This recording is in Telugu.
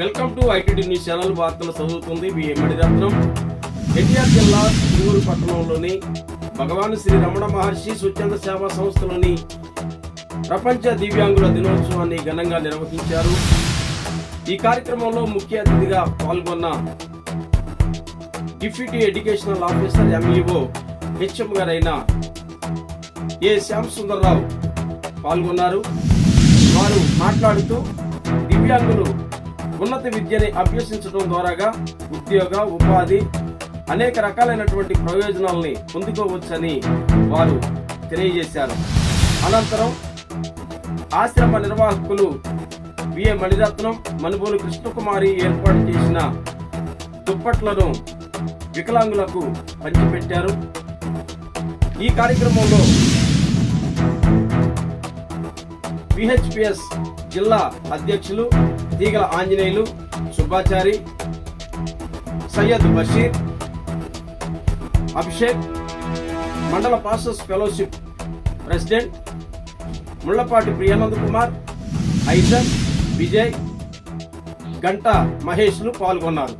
Welcome to ITD news channel వార్తలు చదువుతుంది బిఏ మణిరత్నం ఎన్టీఆర్ జిల్లా తిరువురు పట్టణంలోని భగవాన్ శ్రీ రమణ మహర్షి స్వచ్ఛంద సేవా సంస్థలోని ప్రపంచ దివ్యాంగుల దినోత్సవాన్ని ఘనంగా నిర్వహించారు. ఈ కార్యక్రమంలో ముఖ్య అతిథిగా పాల్గొన్న deputy educational officer MEO HM గారైన ఏ శ్యామ్ సుందర్రావు పాల్గొన్నారు. వారు మాట్లాడుతూ దివ్యాంగులు ఉన్నత విద్యని అభ్యసించడం ద్వారాగా ఉద్యోగ ఉపాధి అనేక రకాలైనటువంటి ప్రయోజనాలని పొందుకోవచ్చని వారు తెలియజేశారు. అనంతరం ఆశ్రమ నిర్వాహకులు బిఏ మణిరత్నం మనుబోలు కృష్ణకుమారి ఏర్పాటు చేసిన దుప్పట్లను వికలాంగులకు పంచిపెట్టారు. ఈ కార్యక్రమంలో విహెచ్పిఎస్ జిల్లా అధ్యక్షులు తీగల ఆంజనేయులు సుబ్బాచారి సయ్యద్ బషీర్ అభిషేక్ మండల pastors fellowship president Mullapati Priyanand Kumar ఐజన్ Vijay Ganta మహేష్లు పాల్గొన్నారు.